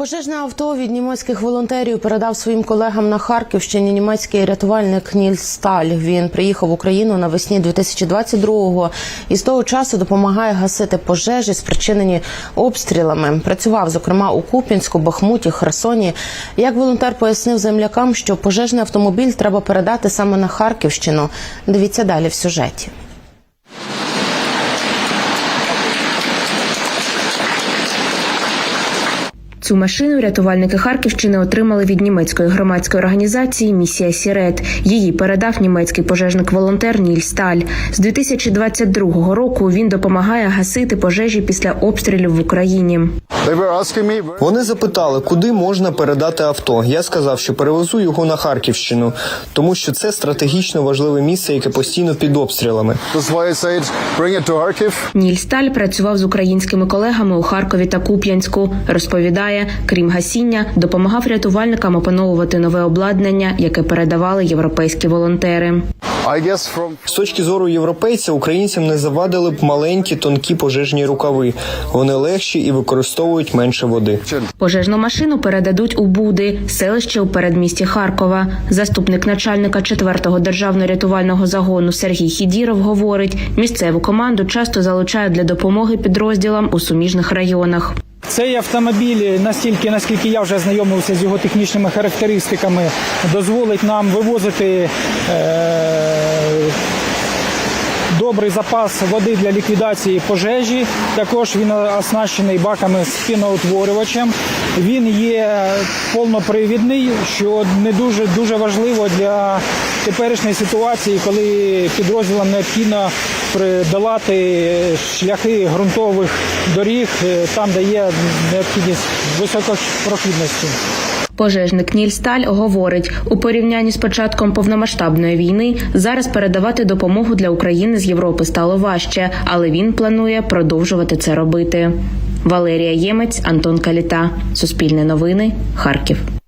Пожежне авто від німецьких волонтерів передав своїм колегам на Харківщині німецький рятувальник Нільс Сталь. Він приїхав в Україну навесні 2022-го і з того часу допомагає гасити пожежі, спричинені обстрілами. Працював зокрема у Куп'янську, Бахмуті, Херсоні. Як волонтер пояснив землякам, що пожежний автомобіль треба передати саме на Харківщину. Дивіться далі в сюжеті. Цю машину рятувальники Харківщини отримали від німецької громадської організації Місія Сірет. Її передав німецький пожежник-волонтер Ніль Сталь. З 2022 року він допомагає гасити пожежі після обстрілів в Україні. Вони запитали, куди можна передати авто. Я сказав, що перевезу його на Харківщину, тому що це стратегічно важливе місце, яке постійно під обстрілами. that's why I said bring it to Kharkiv. Ніль Сталь працював з українськими колегами у Харкові та Куп'янську. Розповідає, крім гасіння, допомагав рятувальникам опановувати нове обладнання, яке передавали європейські волонтери. From З точки зору європейця, українцям не завадили б маленькі тонкі пожежні рукави. Вони легші і використовують менше води. Пожежну машину передадуть у Буди, селище у передмісті Харкова. Заступник начальника 4-го державного рятувального загону Сергій Хідіров говорить, місцеву команду часто залучають для допомоги підрозділам у суміжних районах. Цей автомобіль, настільки наскільки я вже знайомився з його технічними характеристиками, дозволить нам вивозити е, добрий запас води для ліквідації пожежі. Також він оснащений баками з піноутворювачем. Він є повнопривідний, що не дуже дуже важливо для теперішньої ситуації, коли підрозділам необхідно придолати шляхи ґрунтових доріг, е, там де є необхідність високопрохідності. Пожежник Ніль Сталь говорить, у порівнянні з початком повномасштабної війни зараз передавати допомогу для України з Європи стало важче, але він планує продовжувати це робити. Валерія Ємець, Антон Каліта, Суспільне новини, Харків.